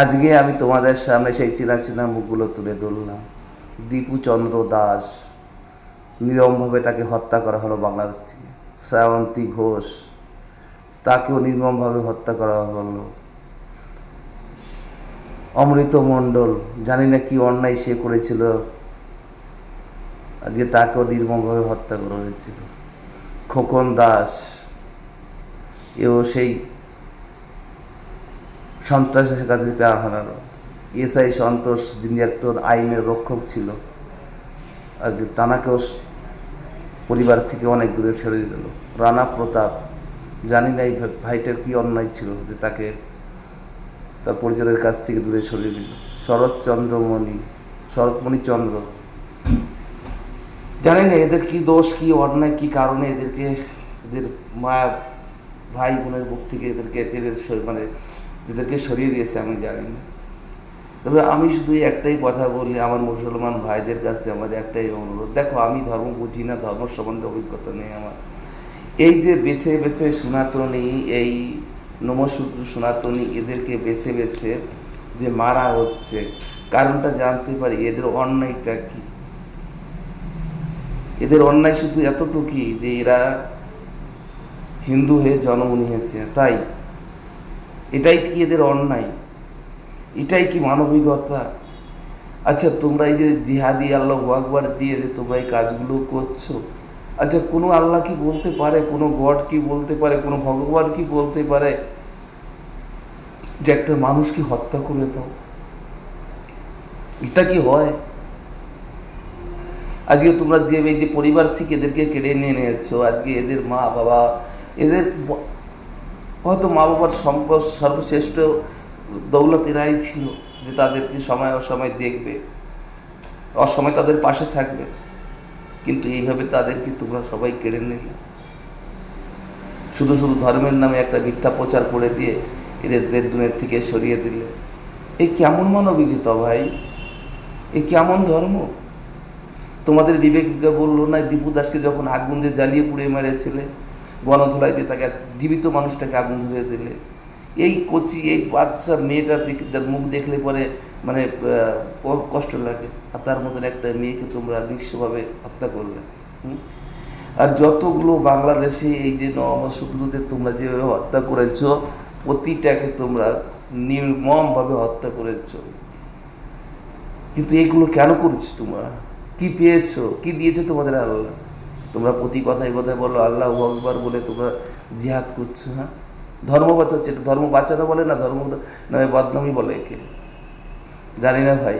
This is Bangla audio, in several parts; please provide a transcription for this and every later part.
আজকে আমি তোমাদের সামনে সেই চেনা চেনা মুখগুলো তুলে ধরলাম। দীপু চন্দ্র দাস নিরমভাবে তাকে হত্যা করা হলো বাংলাদেশ থেকে। শ্রাবন্তী ঘোষ তাকেও নির্মমভাবে হত্যা করা হলো। অমৃত মণ্ডল, জানি না কি অন্যায় সে করেছিল। আজকে তাকেও নির্মমভাবে হত্যা করা হয়েছিল। খোকন দাস, এও সেই সন্ত্রাসের কাছে প্রাণ হারালো এসআই সন্তোষ যিনি একজন আইনের রক্ষক ছিল। আজকে তানাকেও পরিবার থেকে অনেক দূরে ছেড়ে দিল। রানা প্রতাপ, জানি না এই ভাইটার কী অন্যায় ছিল যে তাকে তার পরিজনের কাছ থেকে দূরে সরিয়ে দিল। শরৎচন্দ্রমণি শরৎমণি চন্দ্র। জানি না এদের কি দোষ, কি অন্যায়, কি কারণে এদেরকে, এদের মা ভাই বোনের বুক থেকে এদেরকে টেনে মানে এদেরকে সরিয়ে দিয়েছে আমি জানি না। তবে আমি শুধু একটাই কথা বলি, আমার মুসলমান ভাইদের কাছে আমার একটাই অনুরোধ। দেখো, আমি ধর্ম বুঝি না, ধর্ম সম্বন্ধে অভিজ্ঞতা নেই আমার। এই যে বেছে বেছে সনাতনী, এই নমসূত্র সনাতনী এদেরকে বেছে বেছে যে মারা হচ্ছে, কারণটা জানতে পারি, এদের অন্যায়টা কি? এদের অন্যায় শুধু এতটুকুই যে এরা হিন্দু হয়ে জন্ম নিয়েছে, তাই? এটাই কি এদের অন্যায়? এটাই কি মানবিকতা? আচ্ছা তোমরা এই যে জিহাদি আল্লাহ আকবার দিয়ে যে তোমরা এই কাজগুলো করছ আচ্ছা কোনো আল্লাহ কি বলতে পারে? কোনো গড কি বলতে পারে? কোনো ভগবান কি বলতে পারে যে একটা মানুষকে হত্যা করে দাও? এটা কি হয়? আজকে তোমরা যে, এই যে পরিবার থেকে এদেরকে কেড়ে নিয়ে নিয়েছো, আজকে এদের মা বাবা এদের হয়তো মা বাবার সম্পদ সর্বশ্রেষ্ঠ দৌলত এরাই ছিল যে তাদেরকে সময় অসময় দেখবে, অসময় তাদের পাশে থাকবে। কিন্তু এইভাবে তাদেরকে তোমরা সবাই কেড়ে নিলে। শুধু শুধু ধর্মের নামে একটা মিথ্যা প্রচার করে দিয়ে এদের দেড় দুনের থেকে সরিয়ে দিলে। এ কেমন মানবিকতা ভাই? এ কেমন ধর্ম? তোমাদের বিবেককে বলল না দীপু দাসকে যখন আগুন দিয়ে জ্বালিয়ে পুড়িয়ে মেরেছিলে গণধুলাই দিয়ে তাকে জীবিত মানুষটাকে আগুন ধরিয়ে দিলে। এই কচি, এই বাচ্চা মেয়েটার দিকে যার মুখ দেখলে পরে মানে কষ্ট লাগে। আর তার মতন একটা মেয়েকে তোমরা নিঃস্বভাবে হত্যা করলে। আর যতগুলো বাংলাদেশে এই যে নবশত্রুদের তোমরা যেভাবে হত্যা করেছ, প্রতিটাকে তোমরা নির্মমভাবে হত্যা করেছ। কিন্তু এইগুলো কেন করেছ তোমরা? কি পেয়েছ? কি দিয়েছে তোমাদের আল্লাহ? তোমরা প্রতি কথায় কথায় বলো, আল্লাহ আকবার বলে তোমরা জিহাদ করছ হ্যাঁ? ধর্ম বাঁচাচ্ছে ধর্ম বাঁচানো বলে না, ধর্ম নামে বদনামি বলে একে। জানি না ভাই।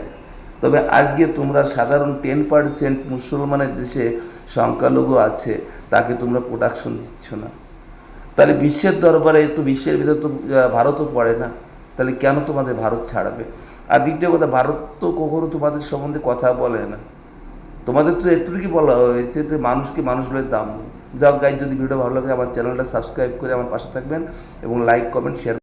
তবে আজকে তোমরা সাধারণ টেন পার্সেন্ট মুসলমানের দেশে সংখ্যালঘু আছে, তাকে তোমরা প্রোডাকশন দিচ্ছ না। তাহলে বিশ্বের দরবারে তো বিশ্বের ভিতরে তো ভারতও পড়ে না। তাহলে কেন তোমাদের ভারত ছাড়বে? আর দ্বিতীয় কথা, ভারত তো কখনো তোমাদের সম্বন্ধে কথা বলে না। তোমাদের তো একটুকি বলা হয়েছে যে মানুষকে মানুষ বলে দাম। যাক গাইজ যদি ভিডিও ভালো লাগে, আমার চ্যানেলটা সাবস্ক্রাইব করে আমার পাশে থাকবেন এবং লাইক কমেন্ট শেয়ার